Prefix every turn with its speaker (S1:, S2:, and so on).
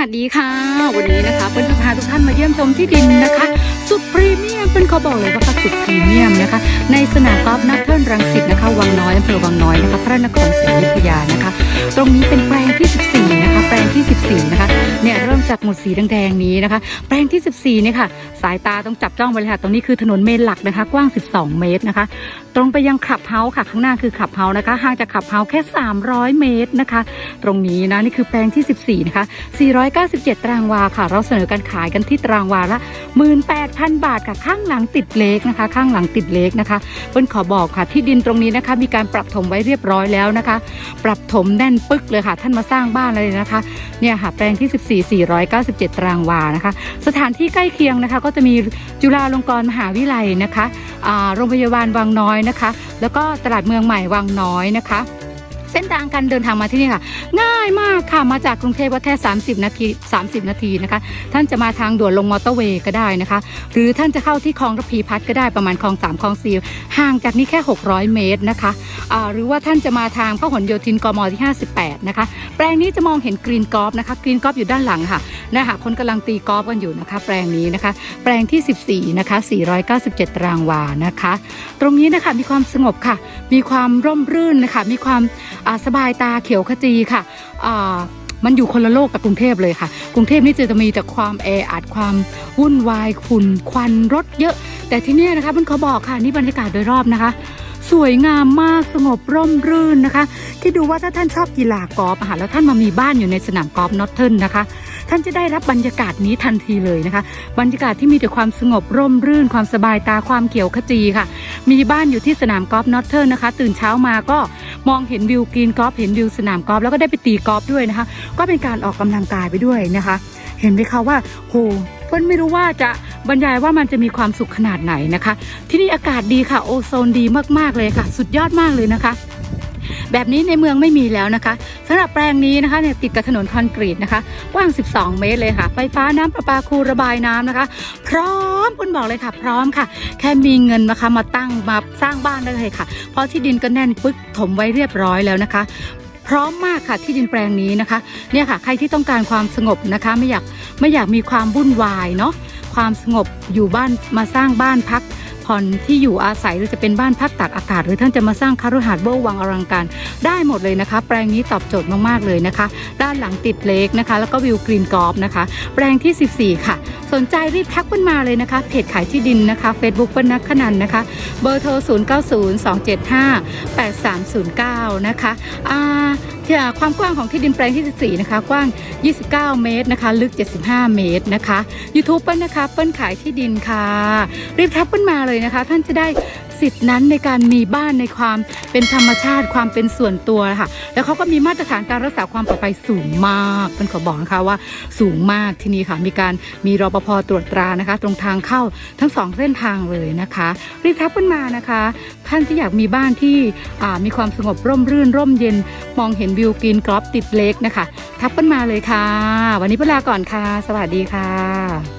S1: วัสดีค่ะ วันนี้นะคะเปิ้ลจะพาทุกท่านมาเยี่ยมชมที่ดินนะคะ สุดพรีเมียมเปิ้ลเขาบอกเลยว่าสุดพรีเมียมนะคะ ในสนามกอล์ฟนักเทิลรังสิตนะคะวังน้อยอำเภอวังน้อยนะคะพระนครศรีอยุธยานะคะ ตรงนี้เป็นแปลงที่ 14 นะคะ แปลงที่ 14 นะคะเนี่ยเริ่มจากหมุดสีแดงๆนี้นะคะ แปลงที่ 14เนี่ยค่ะสายตาต้องจับจ้องไว้เลยค่ะ ตรงนี้คือถนนเมนหลักนะคะ กว้าง 12 เมตรนะคะ ตรงไปยังขับเฮาค่ะ ข้างหน้าคือขับเฮานะคะ ห่างจากขับเฮาแค่ 300 เมตรนะคะ ตรงนี้นะ นี่คือแปลงที่ 14 นะคะ 497 ตารางวาค่ะ เราเสนอการขายกันที่ตารางวาละ 18,000 บาทค่ะ ข้างหลังติดเลขนะคะ ข้างหลังติดเลขนะคะเปิ้ลขอบอกค่ะ ที่ดินตรงนี้นะคะ มีการปรับถมไว้เรียบร้อยแล้วนะคะ ปรับถมแน่นปึ๊กเลยค่ะ ท่านมาสร้างบ้านเลยนะคะ เนี่ยค่ะ แปลงที่ 14 497 ตารางวา นะคะ สถานที่ใกล้เคียงนะคะก็ก็จะมีจุฬาลงกรณ์มหาวิทยาลัยนะคะโรงพยาบาลวังน้อยนะคะ แล้วก็ตลาดเมืองใหม่วังน้อยนะคะ เส้นทางการเดินทางมาที่นี่ค่ะ ง่ายมากค่ะ มาจากกรุงเทพว่าแค่30 นาที 30 นาทีนะคะ ท่านจะมาทางด่วนลงมอเตอร์เวย์ก็ได้นะคะ หรือท่านจะเข้าที่คลองระพีพัฒน์ก็ได้ประมาณคลอง3คลอง4ห่างจากนี้แค่ 600 เมตรนะคะอ่าหรือว่าท่านจะมาทางพหลโยธินกมที่ 58 นะคะ แปลงนี้จะมองเห็นกรีนกอล์ฟนะคะ กรีนกอล์ฟอยู่ด้านหลังค่ะนะคะคนกำลังตีกอล์ฟกันอยู่นะคะ แปลงนี้นะคะ แปลงที่ 14 นะคะ 497 ตารางวานะคะ ตรงนี้นะคะมีความสงบค่ะ มีความร่มรื่นนะคะ มีความสบายตาเขียวขจีค่ะอ่ามันอยู่คนละโลกกับกรุงเทพเลยค่ะ กรุงเทพนี่จะมีแต่ความแออัดความวุ่นวายฝุ่นควันรถเยอะ แต่ที่นี่นะคะมันเขาบอกค่ะนี่บรรยากาศโดยรอบนะคะ สวยงามมากสงบร่มรื่นนะคะ คิดดูว่าถ้าท่านชอบกีฬากอล์ฟอะค่ะแล้วท่านมามีบ้านอยู่ในสนามกอล์ฟนอตเทิลนะคะ ท่านจะได้รับบรรยากาศนี้ทันทีเลยนะคะ บรรยากาศที่มีแต่ความสงบร่มรื่น ความสบายตาความเขียวขจีค่ะ มีบ้านอยู่ที่สนามกอล์ฟนอตเทิลนะคะ ตื่นเช้ามาก็ มองเห็นวิวกรีนกอล์ฟเห็นวิวสนามกอล์ฟแล้วก็ได้ไปตีกอล์ฟด้วยนะคะ ก็เป็นการออกกำลังกายไปด้วยนะคะ เห็นไหมคะว่าโหเพิ่นไม่รู้ว่าจะบรรยายว่ามันจะมีความสุขขนาดไหนนะคะ ที่นี่อากาศดีค่ะ โอโซนดีมากๆเลยค่ะ สุดยอดมากเลยนะคะ แบบนี้ในเมืองไม่มีแล้วนะคะสำหรับแปลงนี้นะคะเนี่ยติดกับถนนคอนกรีตนะคะกว้าง 12 เมตรเลยค่ะ ไฟฟ้าน้ำประปาคูระบายน้ำนะคะ พร้อมคุณบอกเลยค่ะ พร้อมค่ะ แค่มีเงินนะคะมาตั้งมาสร้างบ้านได้เลยค่ะ เพราะที่ดินก็แน่นปึ๊กถมไว้เรียบร้อยแล้วนะคะพร้อมมากค่ะที่ดินแปลงนี้นะคะเนี่ยค่ะ ใครที่ต้องการความสงบนะคะ ไม่อยากไม่อยากมีความวุ่นวายเนาะความสงบอยู่บ้านมาสร้างบ้านพัก ผ่อนที่อยู่อาศัยหรือจะเป็นบ้านพักตากอากาศ หรือท่านจะมาสร้างคารุหาสน์เบอร์วังอลังการ ได้หมดเลยนะคะ แปลงนี้ตอบโจทย์มากๆเลยนะคะ ด้านหลังติดเลกนะคะ แล้วก็วิวกรีนกอล์ฟนะคะ แปลงที่ 14 ค่ะ สนใจรีบทักเปิ้ลมาเลยนะคะเพจขายที่ดินนะคะ Facebook เปิ้ลนักขนันนะคะ เบอร์โทร 0902758309 นะคะอ่าที่ความกว้างของที่ดินแปลงที่ 14 นะคะ กว้าง 29 เมตรนะคะ ลึก 75 เมตรนะคะ YouTube เปิ้ลนะคะ เปิ้ลขายที่ดินค่ะ รีบทักเปิ้ลมาเลยนะคะ ท่านจะได้สิทธินั้นในการมีบ้านในความเป็นธรรมชาติความเป็นส่วนตัวค่ะ แล้วเขาก็มีมาตรฐานการรักษาความปลอดภัยสูงมากเป็นขอบอกนะคะว่าสูงมากที่นี่ค่ะ มีการมีรปภตรวจตรานะคะ ตรงทางเข้าทั้งสองเส้นทางเลยนะคะรีบทักเปิ้ลมานะคะ ท่านที่อยากมีบ้านที่มีความสงบร่มรื่นร่มเย็นมองเห็นวิวกรีนกรอบติดเล็กนะคะ ทักเปิ้ลมาเลยค่ะ วันนี้เวลาก่อนค่ะ สวัสดีค่ะ